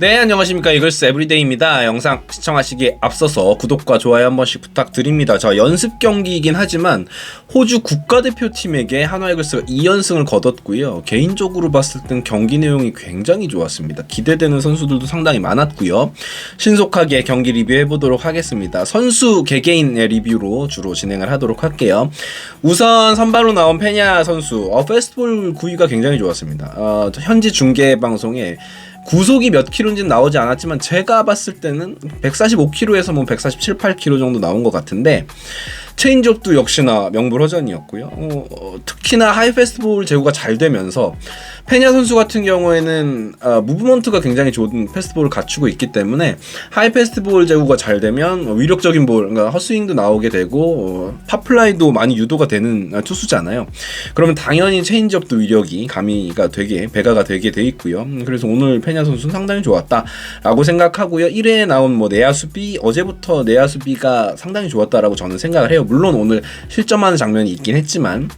네, 안녕하십니까. 이글스 에브리데이입니다. 영상 시청하시기에 앞서서 구독과 좋아요 한 번씩 부탁드립니다. 저 연습 경기이긴 하지만 호주 국가대표팀에게 한화 이글스가 2연승을 거뒀고요. 개인적으로 봤을 땐 경기 내용이 굉장히 좋았습니다. 기대되는 선수들도 상당히 많았고요. 신속하게 경기 리뷰해 보도록 하겠습니다. 선수 개개인의 리뷰로 주로 진행을 하도록 할게요. 우선 선발로 나온 페냐 선수, 어, 페스티벌 9위가 굉장히 좋았습니다. 어, 현지 중계 방송에 구속이 몇 킬로인지는 나오지 않았지만 제가 봤을 때는 145킬로에서 뭐 147, 8킬로 정도 나온 것 같은데 체인지업도 역시나 명불허전이었고요. 어, 어, 특히나 하이 페스티벌 제구가 잘 되면서 페냐 선수 같은 경우에는 어, 무브먼트가 굉장히 좋은 페스티벌을 갖추고 있기 때문에 하이 페스티벌 제구가 잘 되면 어, 위력적인 볼, 그러니까 헛스윙도 나오게 되고 어, 팝플라이도 많이 유도가 되는 아, 투수잖아요. 그러면 당연히 체인지업도 위력이 가미가 되게 배가가 되게 돼 있고요. 음, 그래서 오늘 페냐 선수는 상당히 좋았다라고 생각하고요. 1회에 나온 뭐 내야 수비 어제부터 내야 수비가 상당히 좋았다라고 저는 생각을 해요. 물론 오늘 실점하는 장면이 있긴 했지만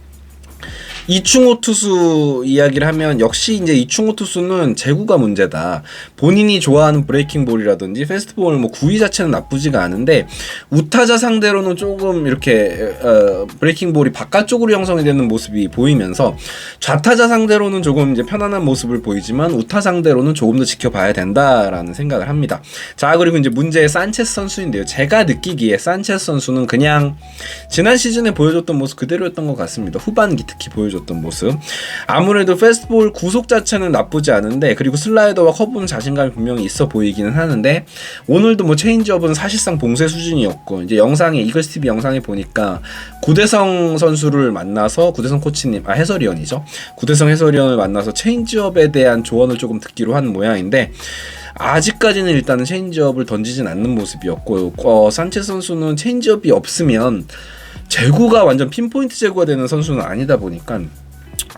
이충호 투수 이야기를 하면 역시 이제 이충호 투수는 제구가 문제다. 본인이 좋아하는 브레이킹 볼이라든지 페스트볼 뭐 구위 자체는 나쁘지가 않은데 우타자 상대로는 조금 이렇게 어, 브레이킹 볼이 바깥쪽으로 형성이 되는 모습이 보이면서 좌타자 상대로는 조금 이제 편안한 모습을 보이지만 우타 상대로는 조금 더 지켜봐야 된다라는 생각을 합니다. 자 그리고 이제 문제의 산체스 선수인데요. 제가 느끼기에 산체스 선수는 그냥 지난 시즌에 보여줬던 모습 그대로였던 것 같습니다. 후반기 특히 보여줬던 모습. 아무래도 페스트볼 구속 자체는 나쁘지 않은데 그리고 슬라이더와 커브는 자신 감이 분명히 있어 보이기는 하는데 오늘도 뭐 체인지업은 사실상 봉쇄 수준이었고 이제 영상에 이글스 TV 영상에 보니까 구대성 선수를 만나서 구대성 코치님 아 해설위원이죠. 구대성 해설위원을 만나서 체인지업에 대한 조언을 조금 듣기로 한 모양인데 아직까지는 일단은 체인지업을 던지진 않는 모습이었고 어, 산체 선수는 체인지업이 없으면 제구가 완전 핀포인트 제구가 되는 선수는 아니다 보니까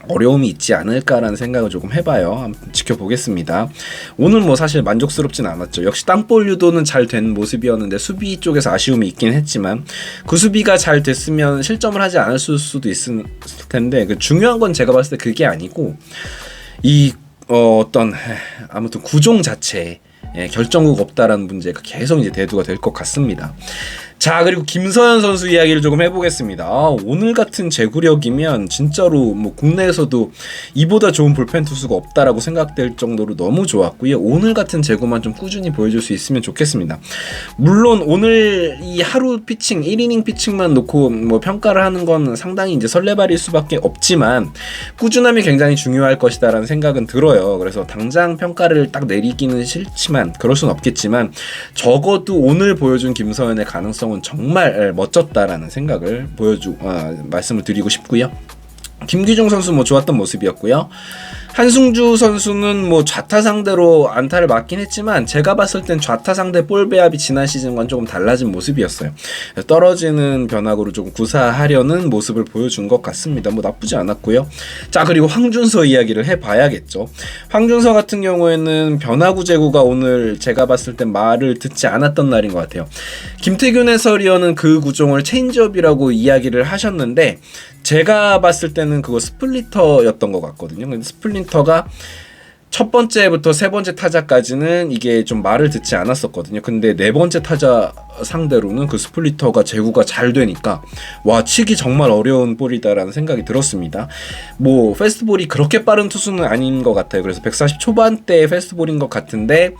어려움이 있지 않을까라는 생각을 조금 해봐요. 한번 지켜보겠습니다. 오늘 뭐 사실 만족스럽진 않았죠. 역시 땅볼 유도는 잘 된 모습이었는데 수비 쪽에서 아쉬움이 있긴 했지만 그 수비가 잘 됐으면 실점을 하지 않을 수도 있을 텐데 그 중요한 건 제가 봤을 때 그게 아니고 이 어, 어떤 아무튼 구종 자체 예, 결정국 없다라는 문제가 계속 이제 대두가 될 것 같습니다. 자 그리고 김서현 선수 이야기를 조금 해보겠습니다. 아, 오늘 같은 제구력이면 진짜로 뭐 국내에서도 이보다 좋은 불펜 투수가 없다라고 생각될 정도로 너무 좋았고요. 오늘 같은 제구만 좀 꾸준히 보여줄 수 있으면 좋겠습니다. 물론 오늘 이 하루 피칭 1이닝 피칭만 놓고 뭐 평가를 하는 건 상당히 이제 설레발일 수밖에 없지만 꾸준함이 굉장히 중요할 것이다라는 생각은 들어요. 그래서 당장 평가를 딱 내리기는 싫지만 그럴 순 없겠지만 적어도 오늘 보여준 김서현의 가능성은 정말 멋졌다라는 생각을 보여주 아, 말씀을 드리고 싶고요. 김기중 선수 뭐 좋았던 모습이었고요. 한승주 선수는 뭐 좌타 상대로 안타를 맞긴 했지만 제가 봤을 땐 좌타 상대 볼 배합이 지난 시즌과는 조금 달라진 모습이었어요. 떨어지는 변화구로 좀 구사하려는 모습을 보여준 것 같습니다. 뭐 나쁘지 않았고요. 자 그리고 황준서 이야기를 해봐야겠죠. 황준서 같은 경우에는 변화구 제구가 오늘 제가 봤을 땐 말을 듣지 않았던 날인 것 같아요. 김태균 해설위원은 그 구종을 체인지업이라고 이야기를 하셨는데 제가 봤을 때는 그거 스플리터였던 것 같거든요. 근데 스 플리터가 첫 번째부터 세 번째 타자까지는 이게 좀 말을 듣지 않았었거든요. 근데 네 번째 타자 상대로는 그 스플리터가 제구가 잘 되니까 와 치기 정말 어려운 볼이다라는 생각이 들었습니다. 뭐 페스트볼이 그렇게 빠른 투수는 아닌 것 같아요. 그래서 140 초반대 페스트볼인 것 같은데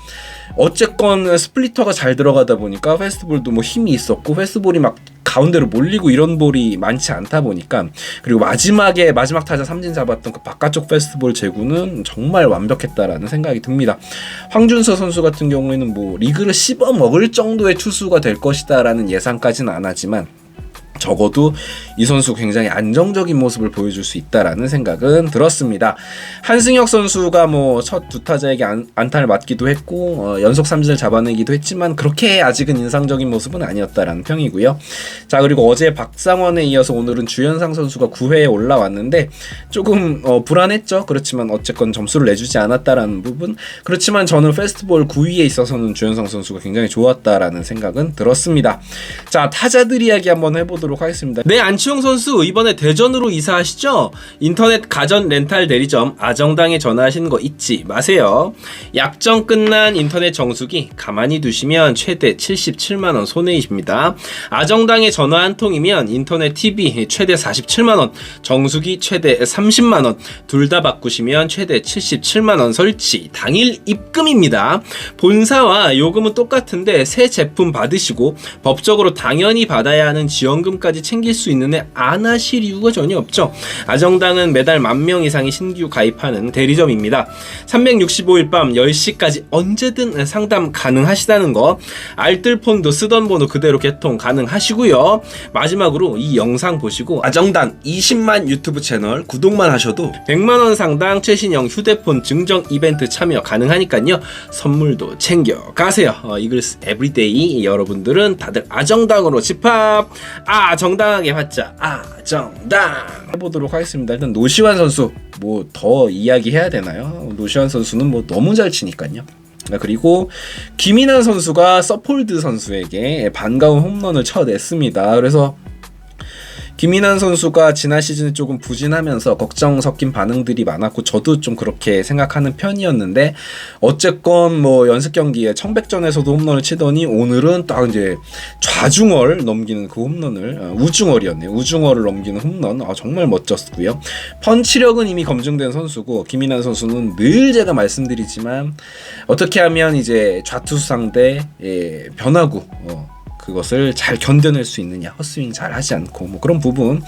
어쨌건 스플리터가 잘 들어가다 보니까 페스트볼도 뭐 힘이 있었고 페스트볼이 막 가운데로 몰리고 이런 볼이 많지 않다 보니까 그리고 마지막에 마지막 타자 삼진 잡았던 그 바깥쪽 페스트볼 제구는 정말 완벽했다라는 생각이 듭니다. 황준서 선수 같은 경우에는 뭐 리그를 씹어 먹을 정도의 투수가 될 것이다라는 예상까지는 안 하지만 적어도 이 선수 굉장히 안정적인 모습을 보여줄 수 있다라는 생각은 들었습니다. 한승혁 선수가 뭐 첫 두 타자에게 안, 안타를 맞기도 했고 어, 연속 삼진을 잡아내기도 했지만 그렇게 아직은 인상적인 모습은 아니었다라는 평이고요. 자 그리고 어제 박상원에 이어서 오늘은 주현상 선수가 9회에 올라왔는데 조금 어, 불안했죠. 그렇지만 어쨌건 점수를 내주지 않았다라는 부분. 그렇지만 저는 페스트볼 9위에 있어서는 주현상 선수가 굉장히 좋았다라는 생각은 들었습니다. 자 타자들 이야기 한번 해보도록. 해보도록 하겠습니다. 네, 안치홍 선수 이번에 대전으로 이사하시죠? 인터넷 가전 렌탈 대리점 아정당에 전화하시는 거 잊지 마세요. 약정 끝난 인터넷 정수기 가만히 두시면 최대 77만 원 손해입니다. 아정당에 전화 한 통이면 인터넷 TV 최대 47만 원, 정수기 최대 30만 원, 둘 다 바꾸시면 최대 77만 원 설치 당일 입금입니다. 본사와 요금은 똑같은데 새 제품 받으시고 법적으로 당연히 받아야 하는 지원금 까지 챙길 수 있는 애안 하실 이유가 전혀 없죠. 아정당은 매달 만 명 이상이 신규 가입하는 대리점입니다. 365일 밤 10시까지 언제든 상담 가능하시다는 거. 알뜰폰도 쓰던 번호 그대로 개통 가능하시고요. 마지막으로 이 영상 보시고 아정당 20만 유튜브 채널 구독만 하셔도 100만 원 상당 최신형 휴대폰 증정 이벤트 참여 가능하니까요. 선물도 챙겨 가세요. 어, 이글스 에브리데이 여러분들은 다들 아정당으로 집합 아 정당하게 활자 아 정당 해보도록 하겠습니다. 일단 노시환 선수 뭐 더 이야기해야 되나요? 노시환 선수는 뭐 너무 잘 치니까요. 아, 그리고 김인환 선수가 서폴드 선수에게 반가운 홈런을 쳐냈습니다. 그래서 김인환 선수가 지난 시즌에 조금 부진하면서 걱정 섞인 반응들이 많았고 저도 좀 그렇게 생각하는 편이었는데 어쨌건 뭐 연습 경기에 청백전에서도 홈런을 치더니 오늘은 딱 이제 좌중월 넘기는 그 홈런을 아, 우중월이었네요. 우중월을 넘기는 홈런 아, 정말 멋졌고요. 펀치력은 이미 검증된 선수고 김인환 선수는 늘 제가 말씀드리지만 어떻게 하면 이제 좌투수 상대 예, 변화구 어, 그것을 잘 견뎌낼 수 있느냐 헛스윙 잘 하지 않고 뭐 그런 부분.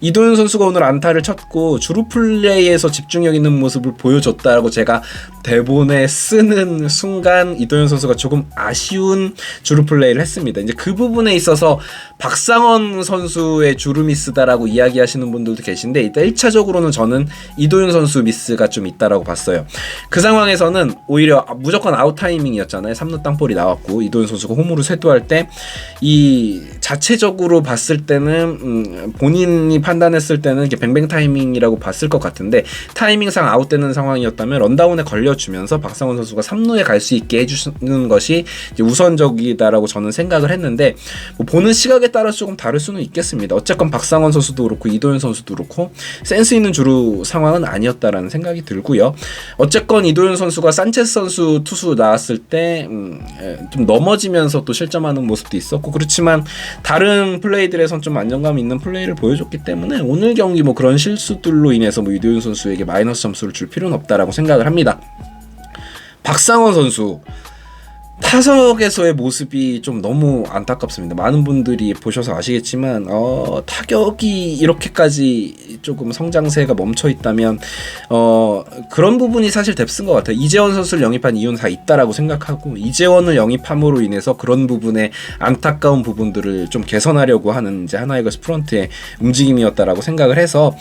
이도현 선수가 오늘 안타를 쳤고 주루 플레이에서 집중력 있는 모습을 보여줬다라고 제가 대본에 쓰는 순간 이도현 선수가 조금 아쉬운 주루 플레이를 했습니다. 이제 그 부분에 있어서 박상원 선수의 주루 미스다라고 이야기하시는 분들도 계신데 일단 1차적으로는 저는 이도현 선수 미스가 좀 있다라고 봤어요. 그 상황에서는 오히려 무조건 아웃 타이밍이었잖아요. 3루 땅볼이 나왔고 이도현 선수가 홈으로 쇄도할 때이 자체적으로 봤을 때는 음, 본인이 판단했을 때는 이게 뱅뱅 타이밍이라고 봤을 것 같은데 타이밍상 아웃되는 상황이었다면 런다운에 걸려주면서 박상원 선수가 3루에 갈 수 있게 해주는 것이 우선적이다라고 저는 생각을 했는데 뭐 보는 시각에 따라 조금 다를 수는 있겠습니다. 어쨌건 박상원 선수도 그렇고 이도현 선수도 그렇고 센스 있는 주루 상황은 아니었다라는 생각이 들고요. 어쨌건 이도현 선수가 산체스 선수 투수 나왔을 때좀 음, 넘어지면서 또 실점하는 모습도 있 었고 그렇지만 다른 플레이들에선 좀 안정감 있는 플레이를 보여줬기 때문에 오늘 경기 뭐 그런 실수들로 인해서 뭐 이도현 선수에게 마이너스 점수를 줄 필요는 없다라고 생각을 합니다. 박상원 선수 타석에서의 모습이 좀 너무 안타깝습니다. 많은 분들이 보셔서 아시겠지만 어, 타격이 이렇게까지 조금 성장세가 멈춰 있다면 어, 그런 부분이 사실 뎁스인 것 같아요. 이재원 선수를 영입한 이유는 다 있다라고 생각하고 이재원을 영입함으로 인해서 그런 부분에 안타까운 부분들을 좀 개선하려고 하는 이제 하나이글스 프런트의 움직임이었다라고 생각을 해서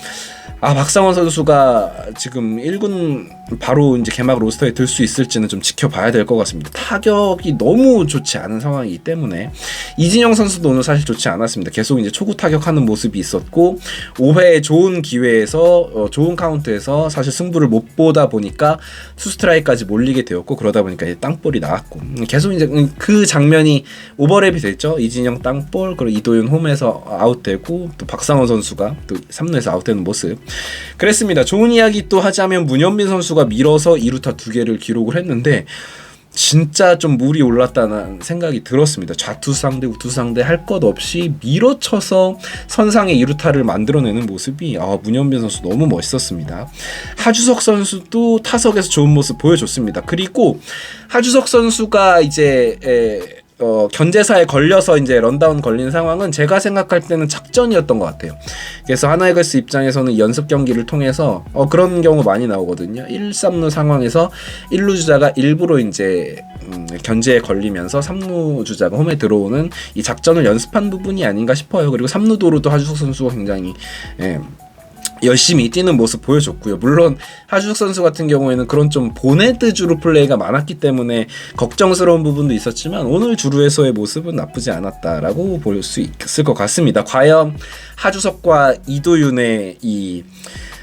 아 박상원 선수가 지금 1군 바로 이제 개막 로스터에 들 수 있을지는 좀 지켜봐야 될 것 같습니다. 타격이 너무 좋지 않은 상황이기 때문에 이진영 선수도 오늘 사실 좋지 않았습니다. 계속 이제 초구 타격하는 모습이 있었고 5회 좋은 기회에서 어, 좋은 카운트에서 사실 승부를 못 보다 보니까 투스트라이까지 몰리게 되었고 그러다 보니까 이제 땅볼이 나왔고 음, 계속 이제 그 장면이 오버랩이 됐죠. 이진영 땅볼 그리고 이도윤 홈에서 아웃되고 또 박상원 선수가 또 3루에서 아웃되는 모습 그랬습니다. 좋은 이야기 또 하자면 문현빈 선수가 밀어서 2루타 두 개를 기록을 했는데 진짜 좀 물이 올랐다는 생각이 들었습니다. 좌투 상대 우투 상대 할 것 없이 밀어쳐서 선상의 이루타를 만들어내는 모습이 아, 문현빈 선수 너무 멋있었습니다. 하주석 선수도 타석에서 좋은 모습 보여줬습니다. 그리고 하주석 선수가 이제 에, 어, 견제사에 걸려서 이제 런다운 걸린 상황은 제가 생각할 때는 작전이었던 것 같아요. 그래서 하나이글스 입장에서는 연습 경기를 통해서 어, 그런 경우 많이 나오거든요. 1, 3루 상황에서 1루 주자가 일부러 이제 음, 견제에 걸리면서 3루 주자가 홈에 들어오는 이 작전을 연습한 부분이 아닌가 싶어요. 그리고 3루 도루도 하주석 선수가 굉장히 예, 열심히 뛰는 모습 보여줬고요. 물론 하주석 선수 같은 경우에는 그런 좀 보네드 주루 플레이가 많았기 때문에 걱정스러운 부분도 있었지만 오늘 주루에서의 모습은 나쁘지 않았다라고 볼 수 있을 것 같습니다. 과연 하주석과 이도윤의 이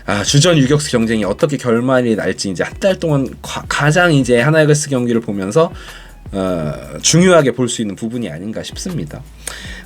아, 주전 유격수 경쟁이 어떻게 결말이 날지 이제 한 달 동안 가, 장 이제 하나이글스 경기를 보면서 어, 중요하게 볼 수 있는 부분이 아닌가 싶습니다.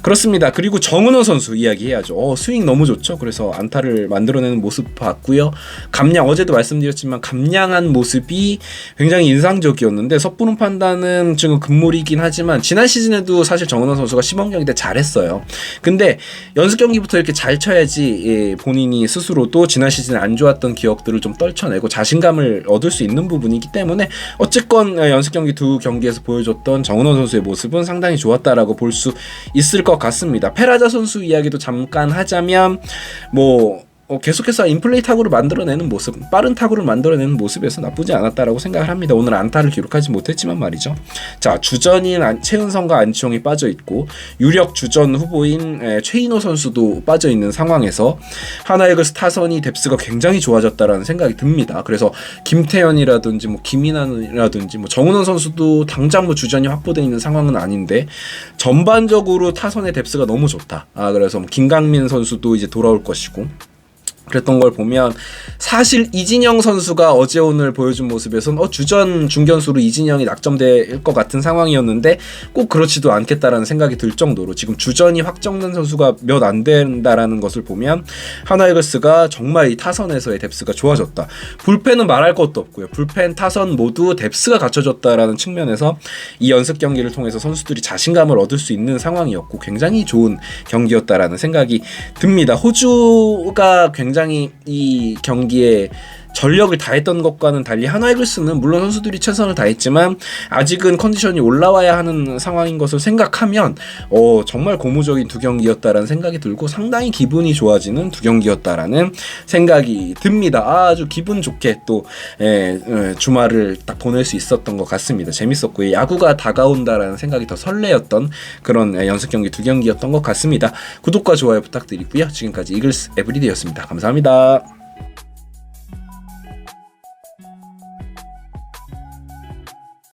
그렇습니다. 그리고 정은호 선수 이야기해야죠. 어, 스윙 너무 좋죠. 그래서 안타를 만들어내는 모습 봤고요. 감량 어제도 말씀드렸지만 감량한 모습이 굉장히 인상적이었는데 섣부른 판단은 지금 금물이긴 하지만 지난 시즌에도 사실 정은호 선수가 시범 경기 때 잘했어요. 근데 연습 경기부터 이렇게 잘 쳐야지 예, 본인이 스스로도 지난 시즌에 안 좋았던 기억들을 좀 떨쳐내고 자신감을 얻을 수 있는 부분이기 때문에 어쨌건 예, 연습 경기 두 경기에서 보 여줬던 정은호 선수의 모습은 상당히 좋았다라고 볼 수 있을 것 같습니다. 페라자 선수 이야기도 잠깐 하자면 뭐 어, 계속해서 인플레이 타구를 만들어내는 모습, 빠른 타구를 만들어내는 모습에서 나쁘지 않았다라고 생각을 합니다. 오늘 안타를 기록하지 못했지만 말이죠. 자 주전인 안, 최은성과 안치홍이 빠져 있고 유력 주전 후보인 에, 최인호 선수도 빠져 있는 상황에서 하나이글스 타선이 뎁스가 굉장히 좋아졌다라는 생각이 듭니다. 그래서 김태현이라든지 뭐 김인환이라든지 뭐 정은원 선수도 당장 뭐 주전이 확보되어 있는 상황은 아닌데 전반적으로 타선의 뎁스가 너무 좋다. 아 그래서 뭐 김강민 선수도 이제 돌아올 것이고. 그랬던 걸 보면 사실 이진영 선수가 어제 오늘 보여준 모습에선 어 주전 중견수로 이진영이 낙점될 것 같은 상황이었는데 꼭 그렇지도 않겠다라는 생각이 들 정도로 지금 주전이 확정된 선수가 몇 안 된다라는 것을 보면 하나이글스가 정말 이 타선에서의 뎁스가 좋아졌다. 불펜은 말할 것도 없고요. 불펜 타선 모두 뎁스가 갖춰졌다라는 측면에서 이 연습 경기를 통해서 선수들이 자신감을 얻을 수 있는 상황이었고 굉장히 좋은 경기였다라는 생각이 듭니다. 호주가 굉장히 이 경기에 전력을 다했던 것과는 달리 하나이글스는 물론 선수들이 최선을 다했지만 아직은 컨디션이 올라와야 하는 상황인 것을 생각하면 어, 정말 고무적인 두 경기였다라는 생각이 들고 상당히 기분이 좋아지는 두 경기였다라는 생각이 듭니다. 아주 기분 좋게 또 예, 예, 주말을 딱 보낼 수 있었던 것 같습니다. 재밌었고요. 야구가 다가온다라는 생각이 더 설레었던 그런 예, 연습 경기 두 경기였던 것 같습니다. 구독과 좋아요 부탁드리고요. 지금까지 이글스 에브리데이였습니다. 감사합니다.